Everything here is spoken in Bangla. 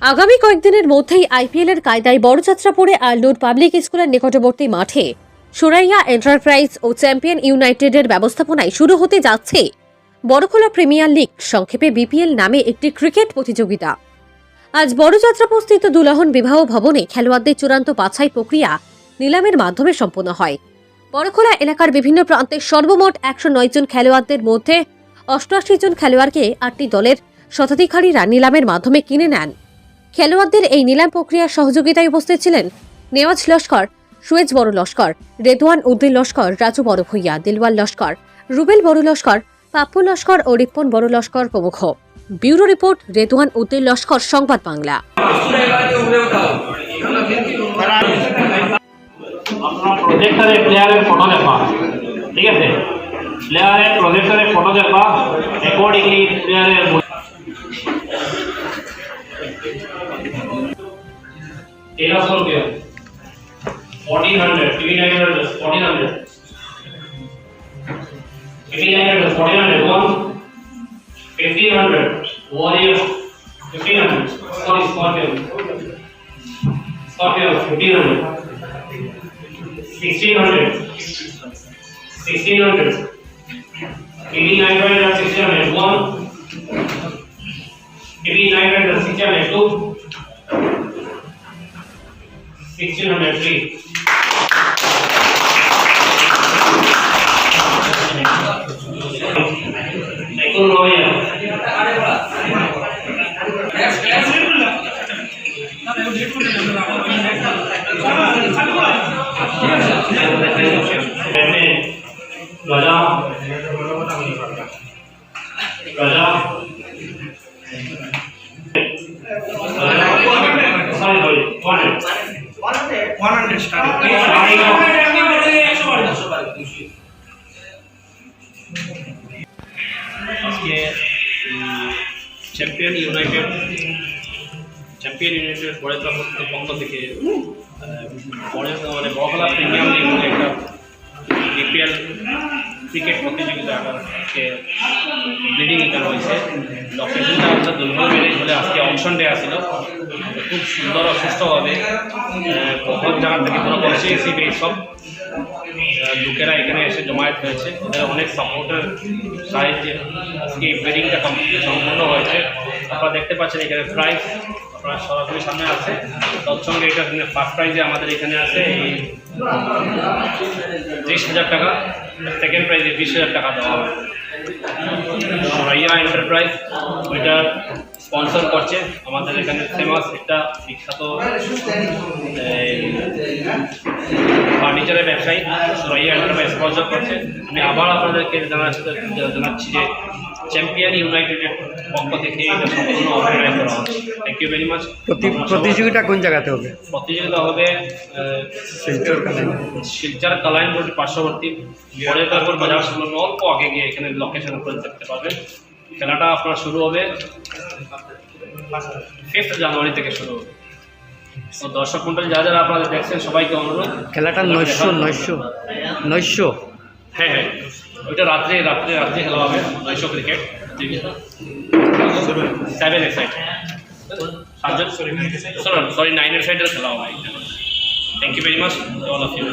আগামী কয়েকদিনের মধ্যেই আইপিএল এর কায়দায় বড়যাত্রা পড়ে আলনুর পাবলিক স্কুলের নিকটবর্তী মাঠে। সুরাইয়া এন্টারপ্রাইজ ও চ্যাম্পিয়ন ইউনাইটেডের ব্যবস্থাপনায় শুরু হতে যাচ্ছে বড়খোলা প্রিমিয়ার লিগ, সংক্ষেপে বিপিএল নামে একটি ক্রিকেট প্রতিযোগিতা। আজ বড়যাত্রাপস্থিত দুলাহন বিবাহ ভবনে খেলোয়াড়দের চূড়ান্ত বাছাই প্রক্রিয়া নিলামের মাধ্যমে সম্পন্ন হয়। বড়খোলা এলাকার বিভিন্ন প্রান্তের সর্বমোট একশো নয় জন খেলোয়াড়দের মধ্যে অষ্টআশি জন খেলোয়াড়কে আটটি দলের শতাধিকারীরা নিলামের মাধ্যমে কিনে নেন। খেলোয়াড়দের এই নিলাম প্রক্রিয়ার সহযোগিতায় উপস্থিত ছিলেন নেওয়াজ লস্কর, সুয়েজ বড় লস্কর, রেদওয়ান উদ্দিন লস্কর, রাজু বড় ভূঁইয়া, দিলওয়াল লস্কর, রুবেল বড় লস্কর, পাপ্পু লস্কর ও রিপ্পন বড় লস্কর প্রমুখ। Bureau report, Redwan Uddin Laskar, Sangbad Bangla. ঠিক আছে? প্লেয়ারের ফটো দেখা অ্যাকর্ডিংলি প্লেয়ারের तेरह सौ रुपया। Fourteen hundred TV nine hundred fourteen hundred TV nine hundred fourteen hundred one fifteen hundred warrior fifteen hundred sorry Scorpio Scorpio fifteen hundred sixteen hundred sixteen hundred TV nine hundred sixteen hundred one between 900 600 to 1600 free. Second lawyer. मज़ा ওয়ান 100 starting. আজকে চ্যাম্পিয়ন ইউনাইটেড চ্যাম্পিয়ন ইউনাইটেড পরের পক্ষ থেকে পরের মানে বহলা প্রিমিয়াম লিগ একটা বিপিএল ক্রিকেট প্রতিযোগিতা আজকে ব্লিডিং এখানে হয়েছে লোকেশনটা আমাদের দুর্বল ম্যানেজ হলে আজকে অপশন ডে আসছিল খুব সুন্দর সুস্থভাবে বহুত জায়গা থেকে কনসিয়েন্সি বেস সব। লোকেরা এখানে এসে জমায়েত হয়েছে। ওদের অনেক সাপোর্টের সাহায্যে আজকে এই ব্রিডিংটা সম্পূর্ণ হয়েছে। আপনারা দেখতে পাচ্ছেন এখানে প্রাইস আপনারা সরাসরি সামনে আছে। তৎসঙ্গে এটা ফার্স্ট প্রাইজে আমাদের এখানে আছে এই ত্রিশ হাজার টাকা। সেকেন্ড প্রাইজে বিশ হাজার টাকা দেওয়া হবে। রাইয়া এন্টারপ্রাইজ ওইটা স্পন্সর করছে। আমাদের এখানে ফেমাস একটা বিখ্যাত ফার্নিচারের ব্যবসায়ী। রাইয়া এন্টারপ্রাইজ স্পন্সর করছে। আমি আবার আপনাদেরকে জানাচ্ছি যে চ্যাম্পিয়ন ইউনাইটেডের পক্ষ থেকে এটা সম্পূর্ণ অর্গানাইজ করা থ্যাংক ইউ ভেরি মাচ প্রতিযোগিতা কোন জায়গাতে হবে? প্রতিযোগিতা হবে শিলচর কালাইন। রোড পার্শ্ববর্তী। বড়েকাপুর বাজার সামনে অল্প আগে গিয়ে এখানে লোকেশন উপরে দেখতে পাবেন খেলাটা আপনার শুরু হবে ফিফথ জানুয়ারি থেকে শুরু হবে। তো দর্শক মন্ডলী যারা যারা আপনারা দেখছেন সবাইকে অনুরোধ। খেলাটা নয়শো নয়শো নয়শো। হ্যাঁ হ্যাঁ। ওইটা রাত্রে রাত্রে রাত্রে খেলা হবে নয়শো ক্রিকেট সেভেন এর সাইড সাতজন? সরি সরি নাইনের সাইডের খেলা হবে। Thank you very much all of you